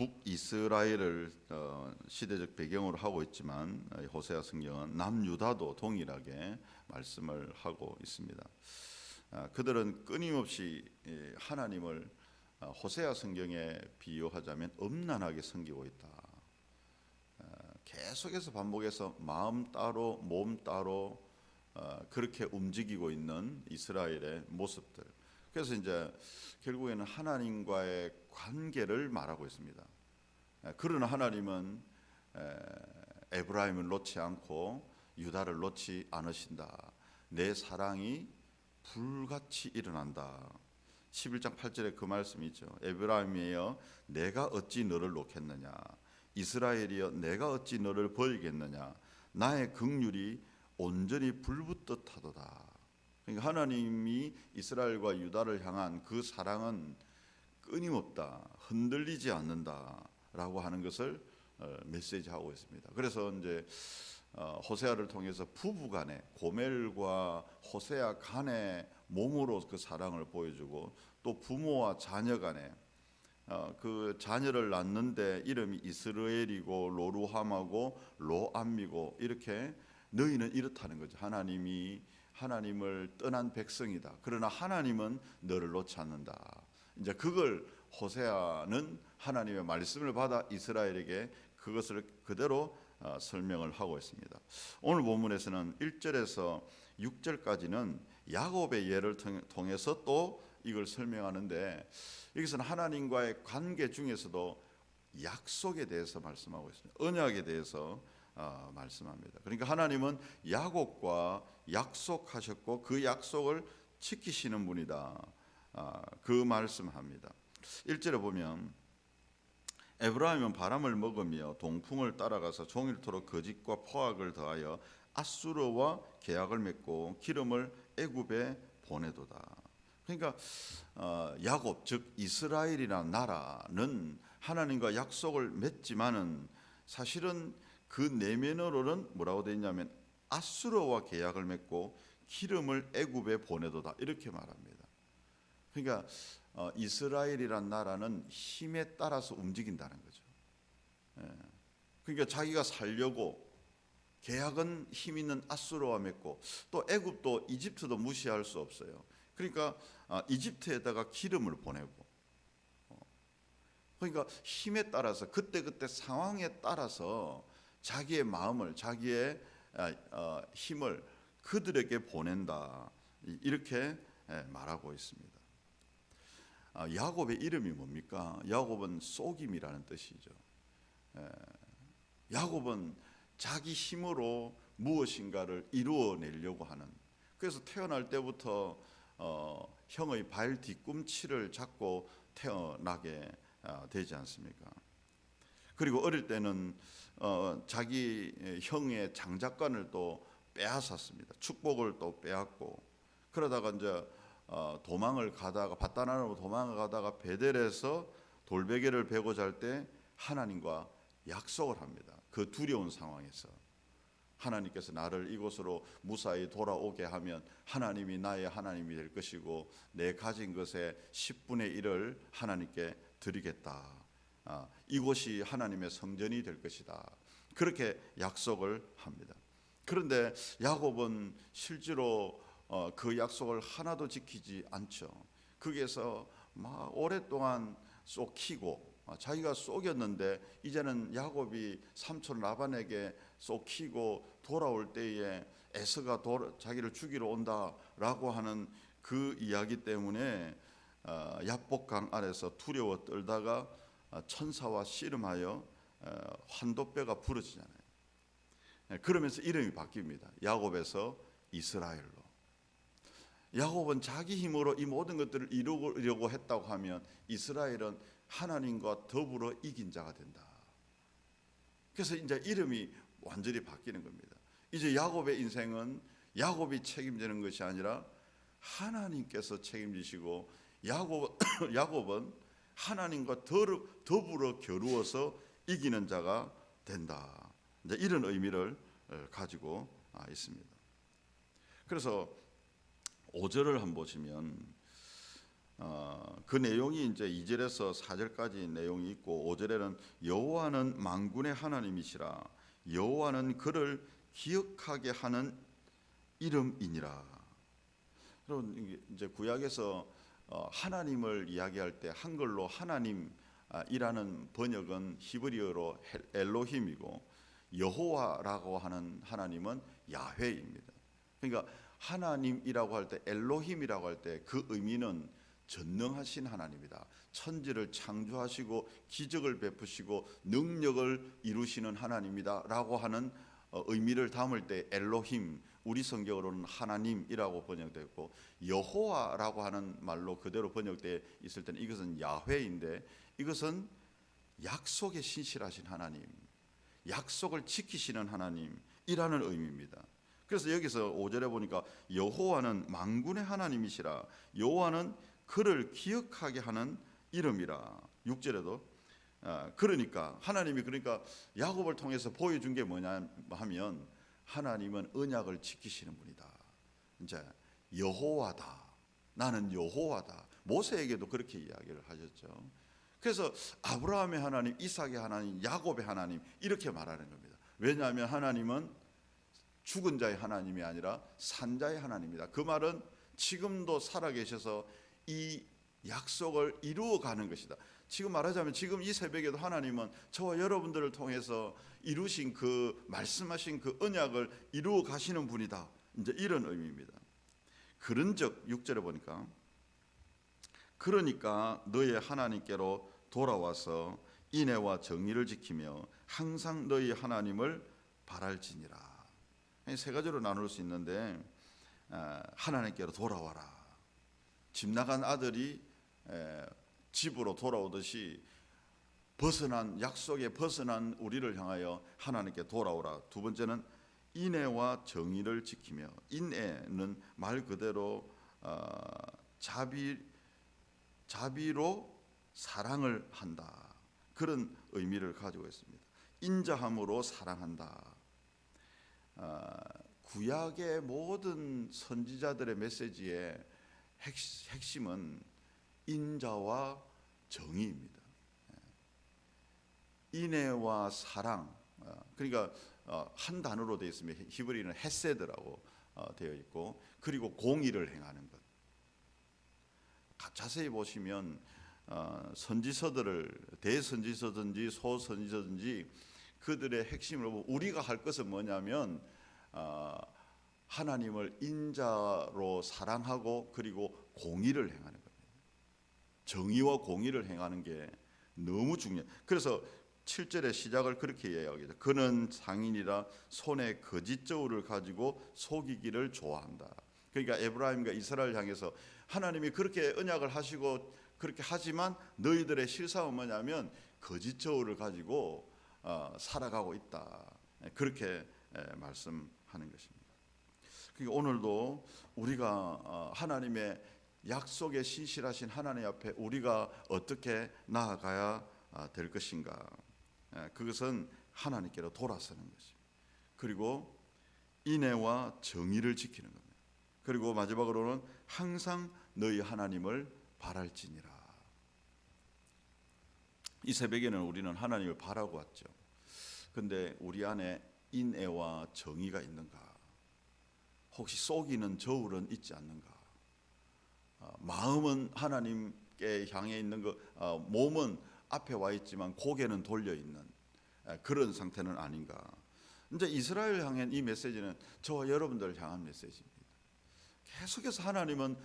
북이스라엘을 어, 시대적 배경으로 하고 있지만 어, 호세아 성경은 남유다도 동일하게 말씀을 하고 있습니다. 아, 그들은 끊임없이 예, 하나님을 어, 호세아 성경에 비유하자면 엄난하게 섬기고 있다. 아, 계속해서 반복해서 마음 따로 몸 따로 어, 그렇게 움직이고 있는 이스라엘의 모습들. 그래서 이제 결국에는 하나님과의 관계를 말하고 있습니다. 에, 그러나 하나님은 에, 에브라임을 놓지 않고 유다를 놓지 않으신다. 내 사랑이 불같이 일어난다. 11장 8절에 그 말씀이 있죠. 에브라임이여 내가 어찌 너를 놓겠느냐 이스라엘이여 내가 어찌 너를 버리겠느냐 나의 긍휼이 온전히 불붙듯 하도다. 그러니까 하나님이 이스라엘과 유다를 향한 그 사랑은 끊임없다. 흔들리지 않는다라고 하는 것을 어, 메시지하고 있습니다. 그래서 이제 어, 호세아를 통해서 부부 간의 고멜과 호세아 간의 몸으로 그 사랑을 보여주고 또 부모와 자녀 간에 어, 그 자녀를 낳는데 이름이 이스라엘이고 로루함하고 로암이고 이렇게 너희는 이렇다는 거죠. 하나님이 하나님을 떠난 백성이다. 그러나 하나님은 너를 놓지 않는다. 이제 그걸 호세아는 하나님의 말씀을 받아 이스라엘에게 그것을 그대로 어, 설명을 하고 있습니다. 오늘 본문에서는 1절에서 6절까지는 야곱의 예를 통- 통해서 또 이걸 설명하는데 여기서는 하나님과의 관계 중에서도 약속에 대해서 말씀하고 있습니다. 언약에 대해서 어, 말씀합니다. 그러니까 하나님은 야곱과 약속하셨고 그 약속을 지키시는 분이다. 아, 그 말씀합니다. 1절에 보면 에브라임은 바람을 먹으며 동풍을 따라가서 종일토록 거짓과 포악을 더하여 아수르와 계약을 맺고 기름을 애굽에 보내도다. 그러니까 어, 야곱 즉 이스라엘이라는 나라는 하나님과 약속을 맺지만은 사실은 그 내면으로는 뭐라고 되어 있냐면 아수르와 계약을 맺고 기름을 애굽에 보내도다 이렇게 말합니다. 그러니까 어, 이스라엘이란 나라는 힘에 따라서 움직인다는 거죠. 예. 그러니까 자기가 살려고 계약은 힘 있는 아수르와 맺고 또 애굽도 이집트도 무시할 수 없어요. 그러니까 아, 이집트에다가 기름을 보내고 어. 그러니까 힘에 따라서 그때 그때 상황에 따라서 자기의 마음을 자기의 아, 어, 힘을 그들에게 보낸다 이- 이렇게 예, 말하고 있습니다. 아, 야곱의 이름이 뭡니까? 야곱은 쏘김이라는 뜻이죠. 에, 야곱은 자기 힘으로 무엇인가를 이루어내려고 하는. 그래서 태어날 때부터 어, 형의 발 뒤꿈치를 잡고 태어나게 아, 되지 않습니까? 그리고 어릴 때는 어, 자기 형의 장작관을 또 빼앗았습니다. 축복을 또 빼앗고 그러다가 이제 어, 도망을 가다가 바다나로 도망을 가다가 베델에서 돌베개를 베고 잘 때 하나님과 약속을 합니다. 그 두려운 상황에서 하나님께서 나를 이곳으로 무사히 돌아오게 하면 하나님이 나의 하나님이 될 것이고 내 가진 것의 10분의 1을 하나님께 드리겠다. 아, 이곳이 하나님의 성전이 될 것이다. 그렇게 약속을 합니다. 그런데 야곱은 실제로 어, 그 약속을 하나도 지키지 않죠. 거기에서 막 오랫동안 쏟기고 어, 자기가 쏘겼는데 이제는 야곱이 삼촌 라반에게 쏟기고 돌아올 때에 에서가 자기를 죽이러 온다라고 하는 그 이야기 때문에 어, 야복강 아래서 두려워 떨다가 어, 천사와 씨름하여 어, 환도뼈가 부러지잖아요. 예, 그러면서 이름이 바뀝니다. 야곱에서 이스라엘로. 야곱은 자기 힘으로 이 모든 것들을 이루려고 했다고 하면 이스라엘은 하나님과 더불어 이긴 자가 된다. 그래서 이제 이름이 완전히 바뀌는 겁니다. 이제 야곱의 인생은 야곱이 책임지는 것이 아니라 하나님께서 책임지시고 야곱 야곱은 하나님과 더불어 겨루어서 이기는 자가 된다. 이제 이런 의미를 어, 가지고 아, 있습니다. 그래서 5절을 한번 보시면 어, 그 내용이 이제 2절에서 4절까지 내용이 있고 5절에는 여호와는 만군의 하나님이시라 여호와는 그를 기억하게 하는 이름이니라. 여러분 이제 구약에서 어, 하나님을 이야기할 때 한글로 하나님이라는 번역은 히브리어로 헬- 엘로힘이고 여호와라고 하는 하나님은 야훼입니다. 그러니까 하나님이라고 할 때 엘로힘이라고 할 때 그 의미는 전능하신 하나님이다. 천지를 창조하시고 기적을 베푸시고 능력을 이루시는 하나님이다라고 하는 어, 의미를 담을 때 엘로힘 우리 성경으로는 하나님이라고 번역되고 여호와라고 하는 말로 그대로 번역돼 있을 때는 이것은 야훼인데 이것은 약속에 신실하신 하나님, 약속을 지키시는 하나님이라는 의미입니다. 그래서 여기서 5절에 보니까 여호와는 만군의 하나님이시라 여호와는 그를 기억하게 하는 이름이라 6절에도 아, 그러니까 하나님이 그러니까 야곱을 통해서 보여준 게 뭐냐 하면 하나님은 언약을 지키시는 분이다. 이제 여호와다. 나는 여호와다. 모세에게도 그렇게 이야기를 하셨죠. 그래서 아브라함의 하나님, 이삭의 하나님, 야곱의 하나님 이렇게 말하는 겁니다. 왜냐하면 하나님은 죽은 자의 하나님이 아니라 산자의 하나님이다. 그 말은 지금도 살아계셔서 이 약속을 이루어가는 것이다. 지금 말하자면 지금 이 새벽에도 하나님은 저와 여러분들을 통해서 이루신 그 말씀하신 그 언약을 이루어 가시는 분이다. 이제 이런 의미입니다. 그런즉 6절에 보니까 그러니까 너의 하나님께로 돌아와서 인애와 정의를 지키며 항상 너희 하나님을 바랄지니라. 세 가지로 나눌 수 있는데 아, 하나님께로 돌아와라. 집 나간 아들이 에, 집으로 돌아오듯이 벗어난 약속에 벗어난 우리를 향하여 하나님께 돌아오라. 두 번째는 인애와 정의를 지키며 인애는 말 그대로 어, 자비 자비로 사랑을 한다. 그런 의미를 가지고 있습니다. 인자함으로 사랑한다. 아, 구약의 모든 선지자들의 메시지의 핵- 핵심은 인자와 정의입니다. 예. 인애와 사랑. 어, 그러니까 어, 한 단어로 되어 있으면 히브리는 헤세드라고 어, 되어 있고 그리고 공의를 행하는 것. 가- 자세히 보시면 어, 선지서들을 대선지서든지 소선지서든지 그들의 핵심을 보면 우리가 할 것은 뭐냐면 어, 하나님을 인자로 사랑하고 그리고 공의를 행하는 겁니다. 정의와 공의를 행하는 게 너무 중요해. 그래서 7절의 시작을 그렇게 이야기하죠. 그는 상인이라 손에 거짓 저울을 가지고 속이기를 좋아한다. 그러니까 에브라임과 이스라엘 향해서 하나님이 그렇게 언약을 하시고 그렇게 하지만 너희들의 실상은 뭐냐면 거짓 저울을 가지고 어, 살아가고 있다. 그렇게 에, 말씀하는 것입니다. 그러니까 오늘도 우리가 어, 하나님의 약속에 신실하신 하나님 앞에 우리가 어떻게 나아가야 아, 될 것인가? 에, 그것은 하나님께로 돌아서는 것입니다. 그리고 인애와 정의를 지키는 겁니다. 그리고 마지막으로는 항상 너희 하나님을 바랄지니라. 이 새벽에는 우리는 하나님을 바라고 왔죠. 근데 우리 안에 인애와 정의가 있는가? 혹시 속이는 저울은 있지 않는가? 어, 마음은 하나님께 향해 있는 거, 어, 몸은 앞에 와 있지만 고개는 돌려 있는 에, 그런 상태는 아닌가? 이제 이스라엘 향한 이 메시지는 저와 여러분들을 향한 메시지입니다. 계속해서 하나님은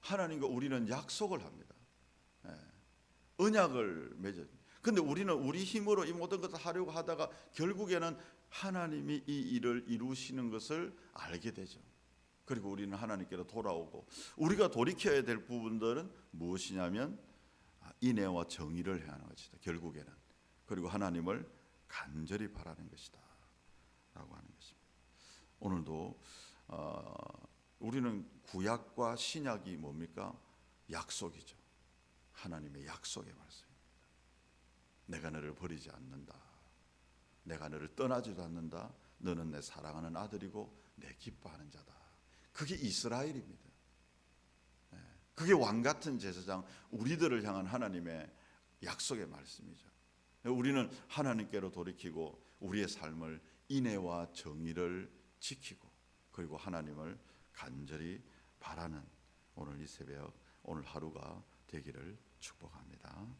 하나님과 우리는 약속을 합니다. 예. 언약을 맺어. 근데 우리는 우리 힘으로 이 모든 것을 하려고 하다가 결국에는 하나님이 이 일을 이루시는 것을 알게 되죠. 그리고 우리는 하나님께로 돌아오고 우리가 돌이켜야 될 부분들은 무엇이냐면 아, 인애와 정의를 해야 하는 것이다. 결국에는 그리고 하나님을 간절히 바라는 것이다라고 하는 것입니다. 오늘도 어, 우리는 구약과 신약이 뭡니까? 약속이죠. 하나님의 약속의 말씀입니다. 내가 너를 버리지 않는다. 내가 너를 떠나지도 않는다. 너는 내 사랑하는 아들이고 내 기뻐하는 자다. 그게 이스라엘입니다. 예. 그게 왕 같은 제사장 우리들을 향한 하나님의 약속의 말씀이죠. 우리는 하나님께로 돌이키고 우리의 삶을 인애와 정의를 지키고 그리고 하나님을 간절히 바라는 오늘 이 새벽 오늘 하루가 되기를 축복합니다.